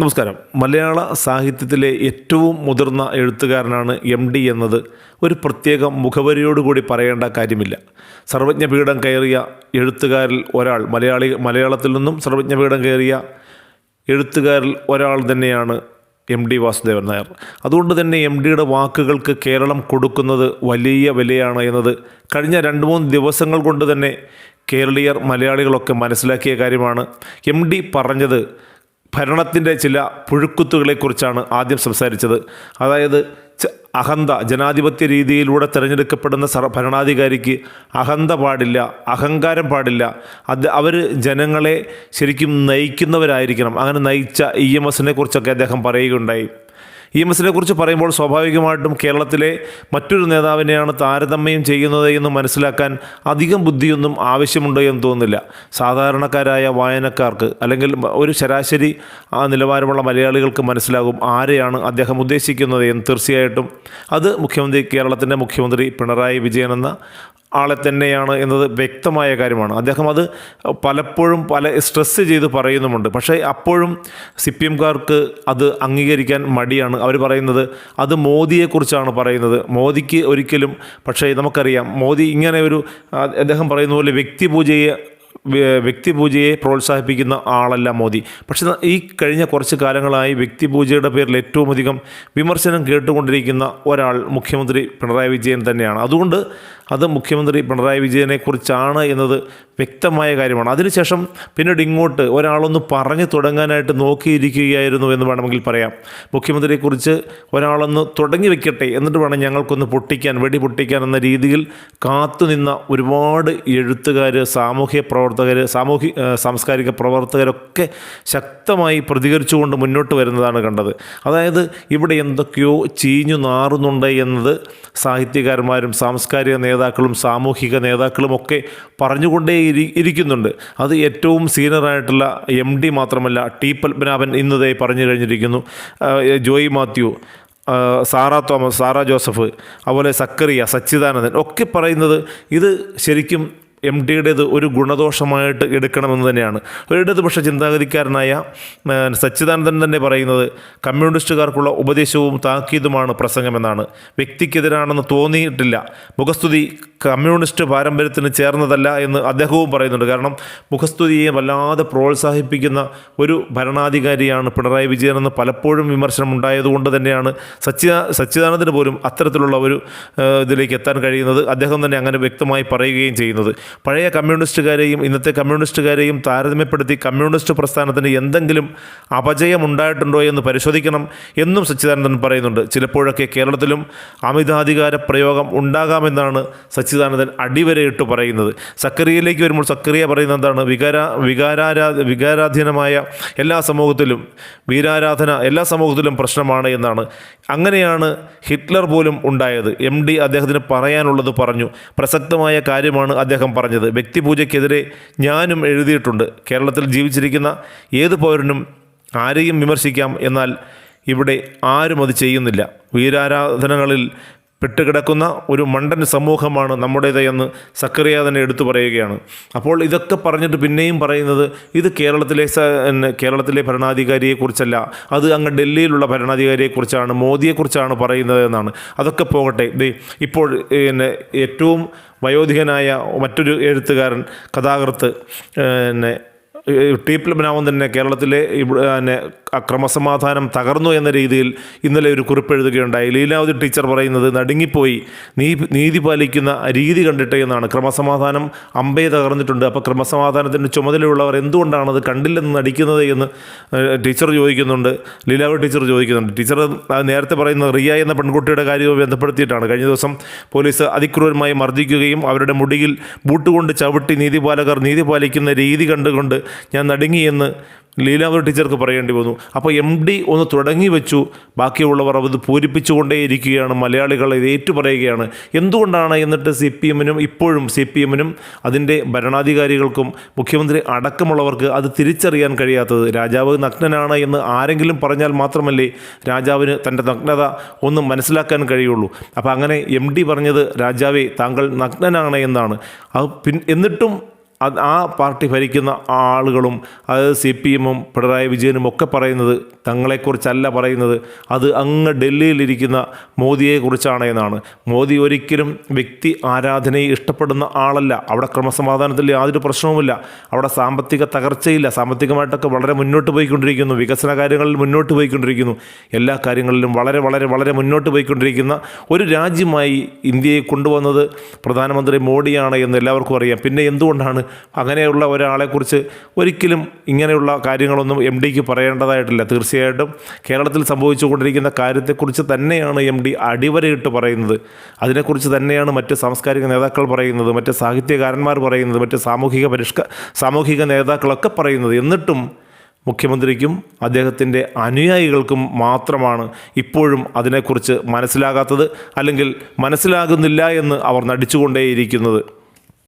നമസ്കാരം. മലയാള സാഹിത്യത്തിലെ ഏറ്റവും മുതിർന്ന എഴുത്തുകാരനാണ് എം ഡി എന്നത് ഒരു പ്രത്യേക മുഖവരിയോടുകൂടി പറയേണ്ട കാര്യമില്ല. സർവജ്ഞപീഠം കയറിയ എഴുത്തുകാരിൽ ഒരാൾ മലയാളി മലയാളത്തിൽ നിന്നും സർവജ്ഞപീഠം കയറിയ എഴുത്തുകാരിൽ ഒരാൾ തന്നെയാണ് എം ഡി വാസുദേവൻ നായർ. അതുകൊണ്ട് തന്നെ എം ഡിയുടെ വാക്കുകൾക്ക് കേരളം കൊടുക്കുന്നത് വലിയ വിലയാണ് എന്നത് കഴിഞ്ഞ രണ്ട് മൂന്ന് ദിവസങ്ങൾ കൊണ്ട് തന്നെ കേരളീയർ മലയാളികളൊക്കെ മനസ്സിലാക്കിയ കാര്യമാണ്. എം ഡി പറഞ്ഞത് ഭരണത്തിന്റെ ചില പുഴുക്കുത്തുകളെക്കുറിച്ചാണ് ആദ്യം സംസാരിച്ചത്. അതായത് അഹന്ത ജനാധിപത്യ രീതിയിലൂടെ തിരഞ്ഞെടുക്കപ്പെടുന്ന സർ ഭരണാധികാരിക്ക് അഹന്ത പാടില്ല അഹങ്കാരം പാടില്ല. അത് അവർ ജനങ്ങളെ ശരിക്കും നയിക്കുന്നവരായിരിക്കണം. അങ്ങനെ നയിച്ച ഇ എം എസിനെ കുറിച്ചൊക്കെ അദ്ദേഹം പറയുകയുണ്ടായി. ഇ എം എസിനെ കുറിച്ച് പറയുമ്പോൾ സ്വാഭാവികമായിട്ടും കേരളത്തിലെ മറ്റൊരു നേതാവിനെയാണ് താരതമ്യം ചെയ്യുന്നത് എന്ന് മനസ്സിലാക്കാൻ അധികം ബുദ്ധിയൊന്നും ആവശ്യമുണ്ട് എന്ന് തോന്നുന്നില്ല. സാധാരണക്കാരായ വായനക്കാർക്ക് അല്ലെങ്കിൽ ഒരു ശരാശരി ആ നിലവാരമുള്ള മലയാളികൾക്ക് മനസ്സിലാകും ആരെയാണ് അദ്ദേഹം ഉദ്ദേശിക്കുന്നത് എന്ന്. തീർച്ചയായിട്ടും അത് മുഖ്യമന്ത്രി കേരളത്തിന്റെ മുഖ്യമന്ത്രി പിണറായി വിജയൻ എന്ന ആളെ തന്നെയാണ് എന്നത് വ്യക്തമായ കാര്യമാണ്. അദ്ദേഹം അത് പലപ്പോഴും പല സ്ട്രെസ് ചെയ്ത് പറയുന്നുമുണ്ട്. പക്ഷേ അപ്പോഴും സി പി എംകാർക്ക് അത് അംഗീകരിക്കാൻ മടിയാണ്. അവർ പറയുന്നത് അത് മോദിയെക്കുറിച്ചാണ് പറയുന്നത്. മോദിക്ക് ഒരിക്കലും പക്ഷേ നമുക്കറിയാം മോദി ഇങ്ങനെ ഒരു അദ്ദേഹം പറയുന്ന പോലെ വ്യക്തിപൂജയെ വ്യ- വ്യക്തിപൂജയെ പ്രോത്സാഹിപ്പിക്കുന്ന ആളല്ല മോദി. പക്ഷേ ഈ കഴിഞ്ഞ കുറച്ച് കാലങ്ങളായി വ്യക്തിപൂജയുടെ പേരിൽ ഏറ്റവും അധികം വിമർശനം കേട്ടുകൊണ്ടിരിക്കുന്ന ഒരാൾ മുഖ്യമന്ത്രി പിണറായി വിജയൻ തന്നെയാണ്. അതുകൊണ്ട് അത് മുഖ്യമന്ത്രി പിണറായി വിജയനെക്കുറിച്ചാണ് എന്നത് വ്യക്തമായ കാര്യമാണ്. അതിനുശേഷം പിന്നീട് ഇങ്ങോട്ട് ഒരാളൊന്ന് പറഞ്ഞു തുടങ്ങാനായിട്ട് നോക്കിയിരിക്കുകയായിരുന്നു എന്ന് വേണമെങ്കിൽ പറയാം. മുഖ്യമന്ത്രിയെക്കുറിച്ച് ഒരാളൊന്ന് തുടങ്ങി വെക്കട്ടെ എന്നിട്ട് വേണം ഞങ്ങൾക്കൊന്ന് പൊട്ടിക്കാൻ വെടി പൊട്ടിക്കാൻ എന്ന രീതിയിൽ കാത്തുനിന്ന ഒരുപാട് എഴുത്തുകാർ സാമൂഹ്യ പ്രവർത്തകർ സാമൂഹ്യ സാംസ്കാരിക പ്രവർത്തകരൊക്കെ ശക്തമായി പ്രതികരിച്ചുകൊണ്ട് മുന്നോട്ട് വരുന്നതാണ് കണ്ടത്. അതായത് ഇവിടെ എന്തൊക്കെയോ ചീഞ്ഞു നാറുന്നുണ്ട് എന്നത് സാഹിത്യകാരന്മാരും സാംസ്കാരിക നേതാക്കളും സാമൂഹിക നേതാക്കളും ഒക്കെ പറഞ്ഞുകൊണ്ടേ ഇരി ഇരിക്കുന്നുണ്ട്. അത് ഏറ്റവും സീനിയറായിട്ടുള്ള എം ഡി മാത്രമല്ല ടി പത്മനാഭൻ ഇന്നതേ പറഞ്ഞു കഴിഞ്ഞിരിക്കുന്നു. ജോയി മാത്യു സാറ തോമസ് സാറ ജോസഫ് അതുപോലെ സക്കറിയ സച്ചിദാനന്ദൻ ഒക്കെ പറയുന്നത് ഇത് ശരിക്കും എം ഡിയുടേത് ഒരു ഗുണദോഷമായിട്ട് എടുക്കണമെന്ന് തന്നെയാണ്. ഒരു ഇടതുപക്ഷ ചിന്താഗതിക്കാരനായ സച്ചിദാനന്ദൻ തന്നെ പറയുന്നത് കമ്മ്യൂണിസ്റ്റുകാർക്കുള്ള ഉപദേശവും താക്കീതുമാണ് പ്രസംഗമെന്നാണ്. വ്യക്തിക്കെതിരാണെന്ന് തോന്നിയിട്ടില്ല. മുഖസ്തുതി കമ്മ്യൂണിസ്റ്റ് പാരമ്പര്യത്തിന് ചേർന്നതല്ല എന്ന് അദ്ദേഹവും പറയുന്നുണ്ട്. കാരണം മുഖസ്തുതിയെ വല്ലാതെ പ്രോത്സാഹിപ്പിക്കുന്ന ഒരു ഭരണാധികാരിയാണ് പിണറായി വിജയൻ എന്ന് പലപ്പോഴും വിമർശനം ഉണ്ടായതുകൊണ്ട് തന്നെയാണ് സച്ചിദാ സച്ചിദാനന്ദന് പോലും അത്തരത്തിലുള്ള ഒരു ഇതിലേക്ക് എത്താൻ കഴിയുന്നത്. അദ്ദേഹം തന്നെ അങ്ങനെ വ്യക്തമായി പറയുകയും ചെയ്യുന്നത്. പഴയ കമ്മ്യൂണിസ്റ്റുകാരെയും ഇന്നത്തെ കമ്മ്യൂണിസ്റ്റുകാരെയും താരതമ്യപ്പെടുത്തി കമ്മ്യൂണിസ്റ്റ് പ്രസ്ഥാനത്തിന് എന്തെങ്കിലും അപജയം ഉണ്ടായിട്ടുണ്ടോ എന്ന് പരിശോധിക്കണം എന്നും സച്ചിദാനന്ദൻ പറയുന്നുണ്ട്. ചിലപ്പോഴൊക്കെ കേരളത്തിലും അമിതാധികാര പ്രയോഗം ഉണ്ടാകാമെന്നാണ് സച്ചിദാനന്ദൻ അടിവരയിട്ട് പറയുന്നത്. സക്കറിയയിലേക്ക് വരുമ്പോൾ സക്കറിയ പറയുന്നത് എന്താണ്? വികാര വികാരാരാ വികാരാധീനമായ എല്ലാ സമൂഹത്തിലും വീരാരാധന എല്ലാ സമൂഹത്തിലും പ്രശ്നമാണ് എന്നാണ്. അങ്ങനെയാണ് ഹിറ്റ്ലർ പോലും ഉണ്ടായത്. എം ഡി അദ്ദേഹത്തിന് പറയാനുള്ളത് പറഞ്ഞു. പ്രസക്തമായ കാര്യമാണ് അദ്ദേഹം പറഞ്ഞത്. വ്യക്തിപൂജയ്ക്കെതിരെ ഞാനും എഴുതിയിട്ടുണ്ട്. കേരളത്തിൽ ജീവിച്ചിരിക്കുന്ന ഏത് പൗരനും ആരെയും വിമർശിക്കാം എന്നാൽ ഇവിടെ ആരും അത് ചെയ്യുന്നില്ല. വീരാരാധനകളിൽ പെട്ടുകിടക്കുന്ന ഒരു മണ്ടൻ സമൂഹമാണ് നമ്മുടേത് എന്ന് സക്കറിയ തന്നെ എടുത്തു പറയുകയാണ്. അപ്പോൾ ഇതൊക്കെ പറഞ്ഞിട്ട് പിന്നെയും പറയുന്നത് ഇത് കേരളത്തിലെ കേരളത്തിലെ ഭരണാധികാരിയെക്കുറിച്ചല്ല അത് അങ്ങ് ഡൽഹിയിലുള്ള ഭരണാധികാരിയെക്കുറിച്ചാണ് മോദിയെക്കുറിച്ചാണ് പറയുന്നത് എന്നാണ്. അതൊക്കെ പോകട്ടെ. ദേ ഇപ്പോൾ പിന്നെ ഏറ്റവും വയോധികനായ മറ്റൊരു എഴുത്തുകാരൻ കഥാകൃത്ത് പിന്നെ ടി പത്മനാഭൻ തന്നെ കേരളത്തിലെ ഇവിടെ തന്നെ ക്രമസമാധാനം തകർന്നു എന്ന രീതിയിൽ ഇന്നലെ ഒരു കുറിപ്പ് എഴുതുകയുണ്ടായി. ലീലാവതി ടീച്ചർ പറയുന്നത് നടുങ്ങിപ്പോയി നീ നീതി പാലിക്കുന്ന രീതി കണ്ടിട്ടേ എന്നാണ്. ക്രമസമാധാനം അമ്പയെ തകർന്നിട്ടുണ്ട്. അപ്പോൾ ക്രമസമാധാനത്തിന്റെ ചുമതലയുള്ളവർ എന്തുകൊണ്ടാണത് കണ്ടില്ലെന്ന് നടിക്കുന്നത് എന്ന് ടീച്ചർ ചോദിക്കുന്നുണ്ട്. ലീലാവതി ടീച്ചർ ചോദിക്കുന്നുണ്ട്. ടീച്ചർ നേരത്തെ പറയുന്ന റിയ എന്ന പെൺകുട്ടിയുടെ കാര്യവും ബന്ധപ്പെടുത്തിയിട്ടാണ്. കഴിഞ്ഞ ദിവസം പോലീസ് അതിക്രൂരമായി മർദ്ദിക്കുകയും അവരുടെ മുടിയിൽ ബൂട്ടുകൊണ്ട് ചവിട്ടി നീതിപാലകർ നീതി പാലിക്കുന്ന രീതി കണ്ടുകൊണ്ട് ഞാൻ നടുങ്ങിയെന്ന് ലീലാവതി ടീച്ചർക്ക് പറയേണ്ടി വന്നു. അപ്പോൾ എം ഡി ഒന്ന് തുടങ്ങി വെച്ചു. ബാക്കിയുള്ളവർ അത് പൂരിപ്പിച്ചുകൊണ്ടേയിരിക്കുകയാണ്. മലയാളികൾ ഇത് ഏറ്റുപറയുകയാണ്. എന്തുകൊണ്ടാണ് എന്നിട്ട് സി പി എമ്മിനും ഇപ്പോഴും സി പി എമ്മിനും അതിന്റെ ഭരണാധികാരികൾക്കും മുഖ്യമന്ത്രി അടക്കമുള്ളവർക്ക് അത് തിരിച്ചറിയാൻ കഴിയാത്തത്? രാജാവ് നഗ്നനാണ് എന്ന് ആരെങ്കിലും പറഞ്ഞാൽ മാത്രമല്ലേ രാജാവിന് തന്റെ നഗ്നത ഒന്ന് മനസ്സിലാക്കാൻ കഴിയുള്ളൂ. അപ്പോൾ അങ്ങനെ എം ഡി പറഞ്ഞത് രാജാവേ താങ്കൾ നഗ്നനാണ് എന്നാണ്. അത് പിൻ എന്നിട്ടും ആ പാർട്ടി ഭരിക്കുന്ന ആളുകളും അതായത് സി പി എമ്മും പിണറായി വിജയനും ഒക്കെ പറയുന്നത് തങ്ങളെക്കുറിച്ചല്ല പറയുന്നത്. അത് അങ്ങ് ഡൽഹിയിലിരിക്കുന്ന മോദിയെക്കുറിച്ചാണ് എന്നാണ്. മോദി ഒരിക്കലും വ്യക്തി ആരാധനയെ ഇഷ്ടപ്പെടുന്ന ആളല്ല. അവിടെ ക്രമസമാധാനത്തിൽ യാതൊരു പ്രശ്നവുമില്ല. അവിടെ സാമ്പത്തിക തകർച്ചയില്ല. സാമ്പത്തികമായിട്ടൊക്കെ വളരെ മുന്നോട്ട് പോയിക്കൊണ്ടിരിക്കുന്നു. വികസന കാര്യങ്ങളിൽ മുന്നോട്ട് പോയിക്കൊണ്ടിരിക്കുന്നു. എല്ലാ കാര്യങ്ങളിലും വളരെ വളരെ വളരെ മുന്നോട്ട് പോയിക്കൊണ്ടിരിക്കുന്ന ഒരു രാജ്യമായി ഇന്ത്യയെ കൊണ്ടുവന്നത് പ്രധാനമന്ത്രി മോഡിയാണ് എന്ന് എല്ലാവർക്കും അറിയാം. പിന്നെ എന്തുകൊണ്ടാണ് അങ്ങനെയുള്ള ഒരാളെക്കുറിച്ച് ഒരിക്കലും ഇങ്ങനെയുള്ള കാര്യങ്ങളൊന്നും എം ഡിക്ക് പറയേണ്ടതായിട്ടില്ല. തീർച്ചയായിട്ടും കേരളത്തിൽ സംഭവിച്ചുകൊണ്ടിരിക്കുന്ന കാര്യത്തെക്കുറിച്ച് തന്നെയാണ് എം ഡി അടിവരയിട്ട് പറയുന്നത്. അതിനെക്കുറിച്ച് തന്നെയാണ് മറ്റ് സാംസ്കാരിക നേതാക്കൾ പറയുന്നത് മറ്റ് സാഹിത്യകാരന്മാർ പറയുന്നത് മറ്റ് സാമൂഹിക പരിഷ്ക സാമൂഹിക നേതാക്കളൊക്കെ പറയുന്നത്. എന്നിട്ടും മുഖ്യമന്ത്രിക്കും അദ്ദേഹത്തിന്റെ അനുയായികൾക്കും മാത്രമാണ് ഇപ്പോഴും അതിനെക്കുറിച്ച് മനസ്സിലാകാത്തത് അല്ലെങ്കിൽ മനസ്സിലാകുന്നില്ല എന്ന് അവർ നടിച്ചുകൊണ്ടേയിരിക്കുന്നത്.